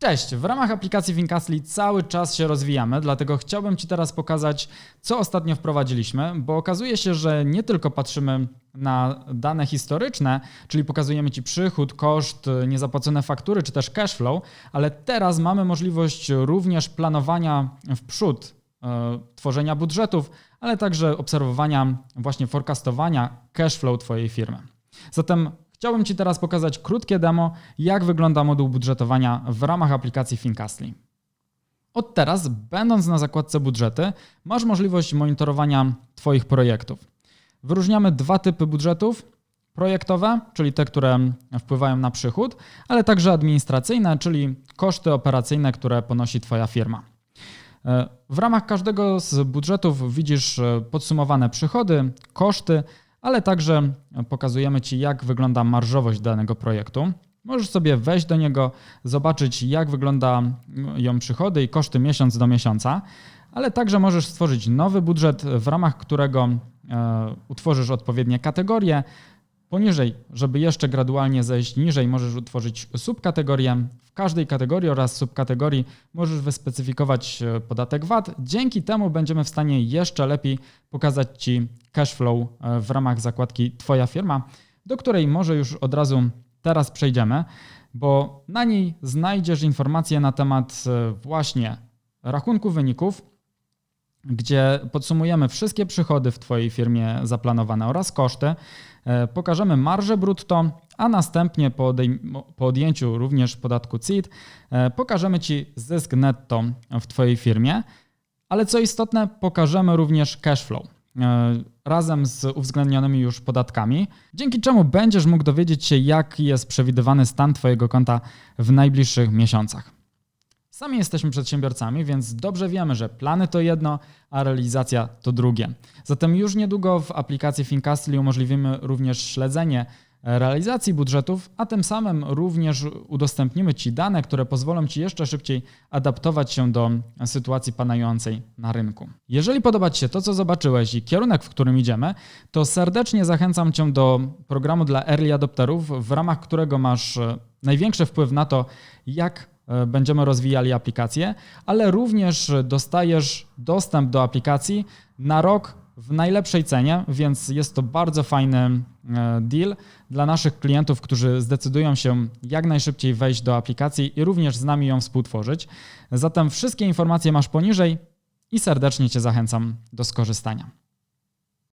Cześć! W ramach aplikacji Fincastly cały czas się rozwijamy, dlatego chciałbym Ci teraz pokazać, co ostatnio wprowadziliśmy, bo okazuje się, że nie tylko patrzymy na dane historyczne, czyli pokazujemy Ci przychód, koszt, niezapłacone faktury czy też cashflow, ale teraz mamy możliwość również planowania w przód, e, tworzenia budżetów, ale także obserwowania, właśnie forecastowania cashflow Twojej firmy. Zatem Chciałbym Ci teraz pokazać krótkie demo, jak wygląda moduł budżetowania w ramach aplikacji Fincastly. Od teraz, będąc na zakładce budżety, masz możliwość monitorowania Twoich projektów. Wyróżniamy dwa typy budżetów. Projektowe, czyli te, które wpływają na przychód, ale także administracyjne, czyli koszty operacyjne, które ponosi Twoja firma. W ramach każdego z budżetów widzisz podsumowane przychody, koszty, ale także pokazujemy Ci, jak wygląda marżowość danego projektu. Możesz sobie wejść do niego, zobaczyć, jak wygląda ją przychody i koszty miesiąc do miesiąca, ale także możesz stworzyć nowy budżet, w ramach którego e, utworzysz odpowiednie kategorie, Poniżej, żeby jeszcze gradualnie zejść niżej, możesz utworzyć subkategorię. W każdej kategorii oraz subkategorii możesz wyspecyfikować e, podatek VAT. Dzięki temu będziemy w stanie jeszcze lepiej pokazać Ci cashflow e, w ramach zakładki Twoja firma, do której może już od razu teraz przejdziemy, bo na niej znajdziesz informacje na temat e, właśnie rachunku wyników, gdzie podsumujemy wszystkie przychody w Twojej firmie zaplanowane oraz koszty. E, pokażemy marżę brutto, a następnie po, po odjęciu również podatku CIT e, pokażemy Ci zysk netto w Twojej firmie. Ale co istotne, pokażemy również cash flow e, razem z uwzględnionymi już podatkami, dzięki czemu będziesz mógł dowiedzieć się, jaki jest przewidywany stan Twojego konta w najbliższych miesiącach. Sami jesteśmy przedsiębiorcami, więc dobrze wiemy, że plany to jedno, a realizacja to drugie. Zatem już niedługo w aplikacji Fincastly umożliwimy również śledzenie realizacji budżetów, a tym samym również udostępnimy Ci dane, które pozwolą Ci jeszcze szybciej adaptować się do sytuacji panującej na rynku. Jeżeli podoba Ci się to, co zobaczyłeś i kierunek, w którym idziemy, to serdecznie zachęcam Cię do programu dla early adopterów, w ramach którego masz największy wpływ na to, jak E, będziemy rozwijali aplikację, ale również dostajesz dostęp do aplikacji na rok w najlepszej cenie, więc jest to bardzo fajny e, deal dla naszych klientów, którzy zdecydują się jak najszybciej wejść do aplikacji i również z nami ją współtworzyć. Zatem wszystkie informacje masz poniżej i serdecznie Cię zachęcam do skorzystania.